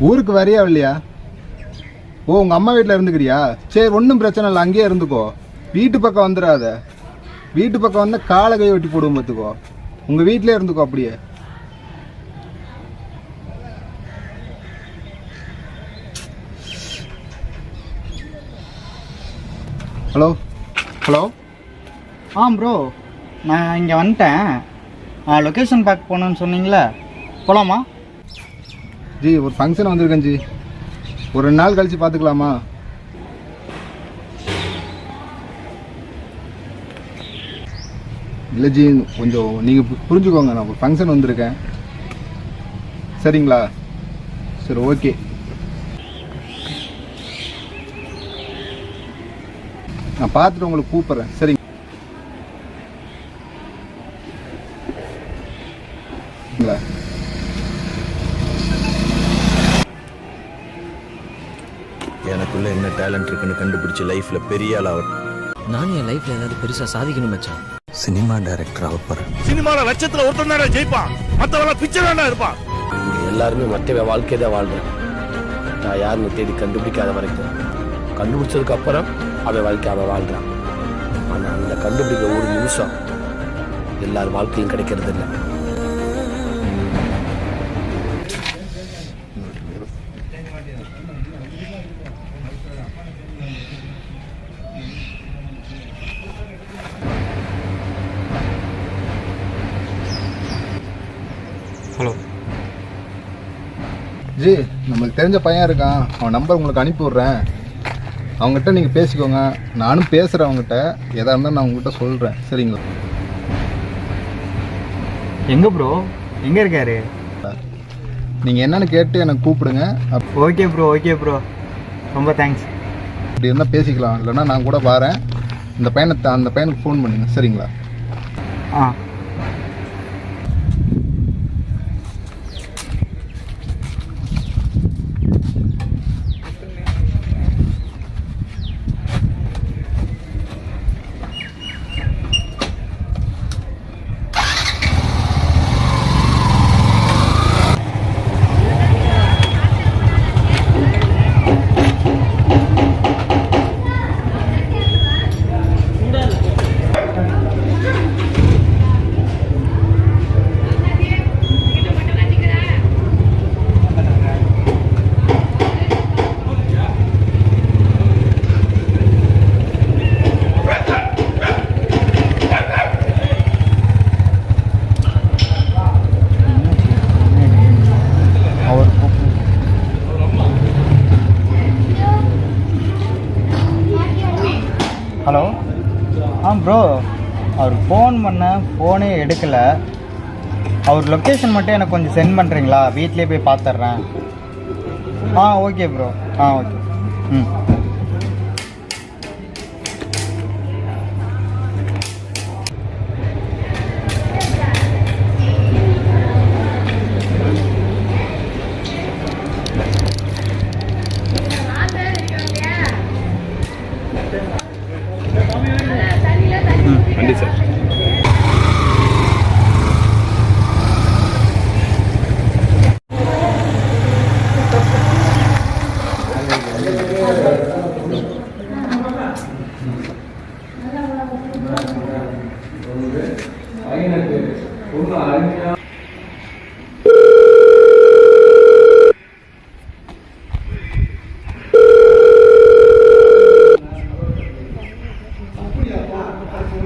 ஊருக்கு வரையா இல்லையா? ஓ உங்கள் அம்மா வீட்டில் இருந்துக்கிறியா? சரி ஒன்றும் பிரச்சனை இல்லை அங்கேயே இருந்துக்கோ. வீட்டு பக்கம் வந்துடாத. வீட்டு பக்கம் வந்தால் காலை கை வெட்டி போடுவோம் பார்த்துக்கோ. உங்கள் வீட்டிலே இருந்துக்கோ அப்படியே. ஹலோ? ஹலோ? ஆ ப்ரோ நான் இங்கே வந்துட்டேன். லொக்கேஷன் பார்க்க போகணுன்னு சொன்னீங்களே போகலாமா ஜி ஒரு ஃபங்க்ஷன் வந்திருக்கேன் ஜி. ஒரு ரெண்டு நாள் கழித்து பார்த்துக்கலாமா இல்லை ஜி கொஞ்சம் நீங்கள் புரிஞ்சுக்கோங்க நான் ஒரு ஃபங்க்ஷன் வந்திருக்கேன். சரிங்களா? சரி ஓகே. நான் பார்த்துட்டு உங்களுக்கு கூப்பிட்றேன். சரிங்க. Yeah. எனக்குள்ள என்ன டேலண்ட் இருக்குன்னு கண்டுபிடிச்சு லைஃப்ல பெரிய ஆள் ஆகட்டும். நானும் என் லைஃப்ல ஏதாவது பெருசா சாதிக்கணும் மச்சான். சினிமா டைரக்டர் ஆக போறேன். சினிமால லட்சத்துல ஒருத்தன் தானே ஜெயிப்பான். மத்தவங்க பிச்சை தானே இருப்பான் இங்க எல்லாருமே மற்றவ வாழ்க்கையை தான் வாழ்றேன். நான் யாருன்னு தேடி கண்டுபிடிக்காத வரைக்கும். கண்டுபிடிச்சதுக்கு அப்புறம் அவன் வாழ்க்கை அவன் வாழ்றான். ஆனா அந்த கண்டுபிடிக்க ஒரு நிமிஷம் எல்லார் வாழ்க்கையும் கிடைக்கிறது இல்லை ஜி நம்மளுக்கு தெரிஞ்ச பையன் இருக்கான். அவன் நம்பர் உங்களுக்கு அனுப்பி விட்றேன் அவங்ககிட்ட நீங்கள் பேசிக்கோங்க. நானும் பேசுகிறேன் அவங்ககிட்ட எதாக இருந்தாலும் நான் உங்ககிட்ட சொல்கிறேன் சரிங்களா? எங்கே ப்ரோ எங்கே இருக்காரு? நீங்கள் என்னன்னு கேட்டு எனக்கு கூப்பிடுங்க. அப்~ ஓகே ப்ரோ ஓகே ப்ரோ ரொம்ப தேங்க்ஸ் அப்படி இருந்தால் பேசிக்கலாம். இல்லைன்னா நான் கூட வரேன். இந்த பையனை அந்த பையனுக்கு ஃபோன் பண்ணுங்க சரிங்களா? ஆ அவர் கூப்பிடு ஹலோ? ஆ ப்ரோ அவர் ஃபோன் பண்ணேன் ஃபோனே எடுக்கலை. அவர் லொக்கேஷன் மட்டும் எனக்கு கொஞ்சம் சென்ட் பண்ணுறீங்களா வீட்லேயே போய் பார்த்துட்றேன் ஆ ஓகே ப்ரோ ஆ ஓகே ம்.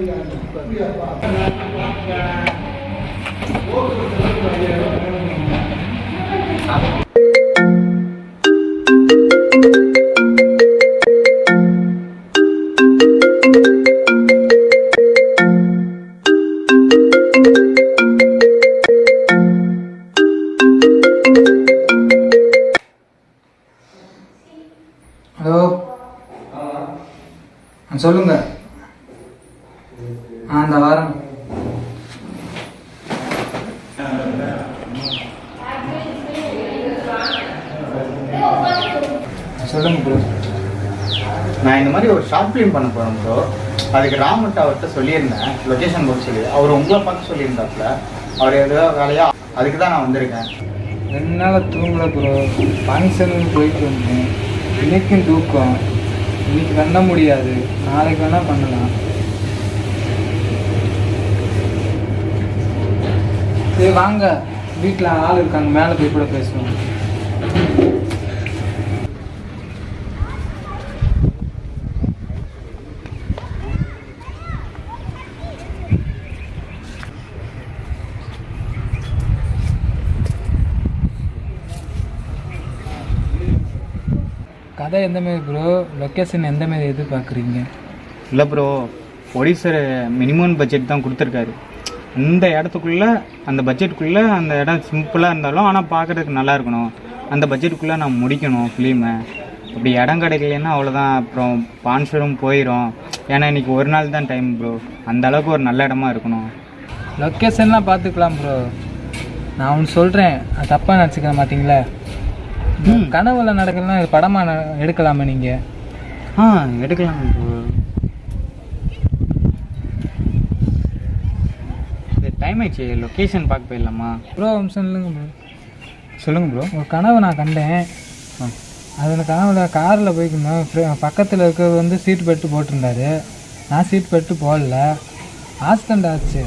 சொல்லுங்கள் சொல்லுங்க ஆ இந்த வாரம் சொல்லுங்கள் ப்ரோ நான் இந்த மாதிரி ஒரு ஷார்ட் ஃபிலிம் பண்ண போகிறேன் ப்ரோ அதுக்கு ராமட் அவர்கிட்ட சொல்லியிருந்தேன். லொக்கேஷன் போட்டு சொல்லி. அவர் உங்களை பார்த்து சொல்லியிருந்தாப்புல. அவர் ஏதோ வேலையா? அதுக்கு தான் நான் வந்திருக்கேன். ரெண்டு நாளாக தூங்கல ப்ரோ ஃபங்க்ஷனுக்கு போயிட்டு வந்தேன். இன்னைக்கும் தூக்கம். இன்னைக்கு பண்ண முடியாது. நாளைக்கு வேணால் பண்ணலாம். சரி வாங்க. வீட்டில் ஆள் இருக்காங்க. மேலே போய் கூட பேசுவோம். கதை எந்த மாதிரி ப்ரோ லொக்கேஷன் எந்த மாதிரி எதிர்பார்க்குறீங்க? இல்லை ப்ரோ ப்ரொடியூசர் மினிமம் பட்ஜெட் தான் கொடுத்துருக்காரு. இந்த இடத்துக்குள்ளே அந்த பட்ஜெட்டுக்குள்ளே அந்த இடம் சிம்பிளாக இருந்தாலும் ஆனால் பார்க்குறதுக்கு நல்லா இருக்கணும். அந்த பட்ஜெட்டுக்குள்ளே நான் முடிக்கணும் ஃபிலிமை அப்படி இடம் கிடைக்கலன்னா அவ்வளோதான் அப்புறம் பான்சரும் போயிடும் ஏன்னா இன்னைக்கு ஒரு நாள் தான் டைம் ப்ரோ அந்த அளவுக்கு ஒரு நல்ல இடமா இருக்கணும். லொக்கேஷன்லாம் பார்த்துக்கலாம் ப்ரோ நான் ஒன்று சொல்கிறேன் தப்பாக நினச்சிக்க மாட்டீங்களா? கனவுல நடக்கலாம் இது படமாக ந- எடுக்கலாமா நீங்கள் ஆ எடுக்கலாம். டைம் ஆயிடுச்சு. லொக்கேஷன் பார்க்க போயிடலாமா? ப்ரோ அம்சம் இல்லைங்க ப்ரோ சொல்லுங்கள் ப்ரோ ஒரு கனவு நான் கண்டேன். அதில் கனவுல காரில் போய்க்கணும் பக்கத்தில் இருக்கிறவர் வந்து சீட் பெல்ட் போட்டிருந்தாரு. நான் சீட் பெல்ட் போடல. ஆக்சிடெண்ட் ஆச்சு.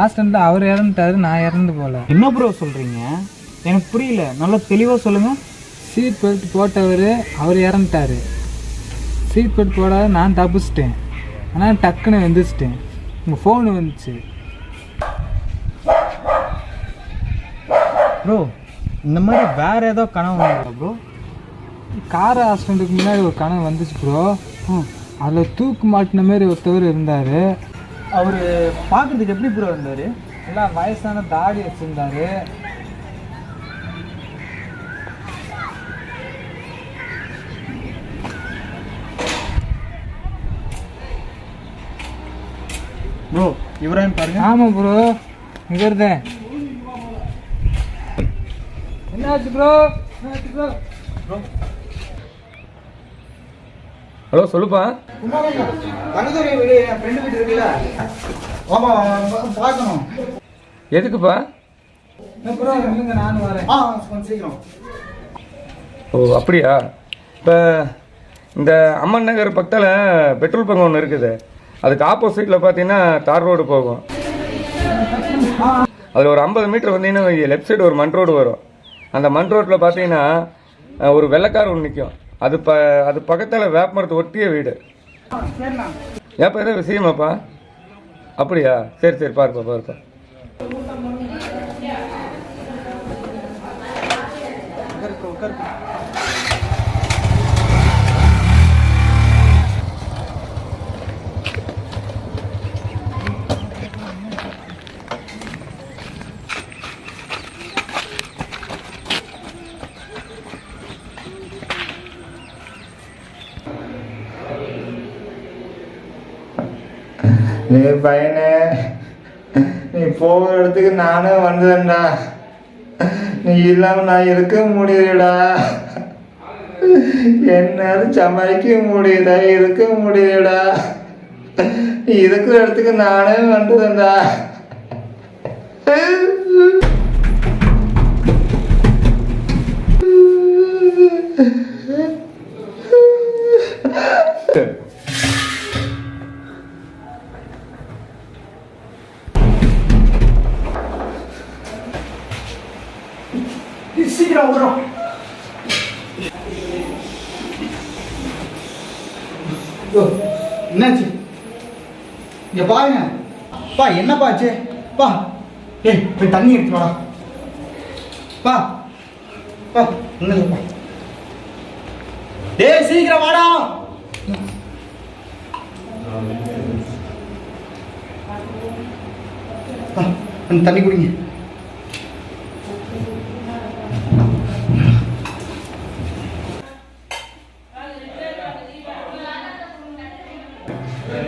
ஆக்சிடெண்ட்டில் அவர் இறந்துட்டாரு நான் இறந்து போகல என்ன ப்ரோ சொல்கிறீங்க எனக்கு புரியல. நல்லா தெளிவாக சொல்லுங்கள் சீட் பெல்ட் போட்டவர் அவர் இறந்துட்டாரு. சீட் பெல்ட் போடாத நான் தப்பிச்சிட்டேன். ஆனால் டக்குன்னு எந்திரிச்சிட்டேன் உங்கள் ஃபோனு வந்துச்சு ப்ரோ இந்த மாதிரி வேற ஏதோ கனவு வந்தா ப்ரோ கார் ஆக்சிடெண்ட்டுக்கு முன்னாடி ஒரு கனவு வந்துச்சு ப்ரோ அதில் தூக்கு மாட்டின மாதிரி ஒருத்தவர் இருந்தார். அவர் பார்க்குறதுக்கு எப்படி ப்ரோ இருந்தார்? எல்லாம் வயசான தாடி வச்சுருந்தாரு. ப்ரோ இவரான்னு பாருங்க. ஆமாம் ப்ரோ இங்கே இருந்தேன் என்னாச்சு ப்ரோ என்னாச்சு ப்ரோ ஹலோ சொல்லுப்பா. எதுக்குப்பா? ஓ அப்படியா? இப்போ இந்த அம்மன் நகர் பக்கத்தில் பெட்ரோல் பங்க் ஒன்று இருக்குது. அதுக்கு ஆப்போசிட்டில் பார்த்தீங்கன்னா தார் ரோடு போகும். அதில் ஒரு ஐம்பது மீட்டர் வந்தீங்கன்னா லெஃப்ட் சைடு ஒரு மண் ரோடு வரும். அந்த மண் ரோட்டில் பார்த்தீங்கன்னா ஒரு வெள்ளக்கார் ஒன்று நிற்கும் அது ப அது பக்கத்தில் வேப்பமரத்தை ஒட்டிய வீடு. ஏப்பா ஏதோ விஷயமாப்பா? அப்படியா? சரி சரி பாருப்பா பாருப்பா. நீ பையனே நீ போகிற இடத்துக்கு நானே வந்தேன்டா. நீ இல்லாம நான் இருக்க முடியலடா. என்னால சமாளிக்க முடியல இருக்க முடியலடா. நீ இருக்கிற இடத்துக்கு நானே வந்தேன்டா. சீக்கிரம் வரும் என்னாச்சு? இங்க பாருங்க. பா என்னப்பா ஆச்சு? பா ஏய் போய் தண்ணி எடுத்து வாடா. பா பா என்னப்பா டேய் சீக்கிரம் வாடா. தண்ணி குடிங்க.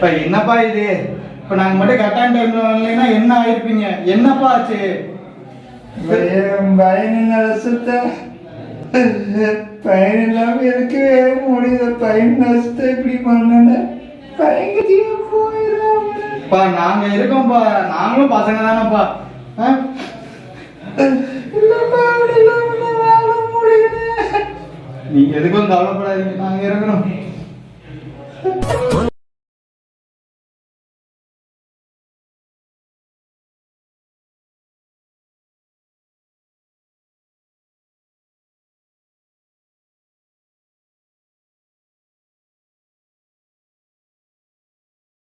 இப்போ என்னப்பா இது? இப்போ நாங்கள் மட்டும் கரெக்டான டைமில் வரலைன்னா என்ன ஆயிருப்பீங்க? என்னப்பா ஆச்சு? பயனின் அரசத்தை பயன் இல்லாம இருக்கவே முடியல. பயன் இப்படி பண்ணல பயங்கரிய இருக்கோம்ப்பா நாங்களும் பசங்க தானப்பா. நீங்க எதுக்கும் கவலைப்படாதீங்க. நாங்க இருக்கணும்.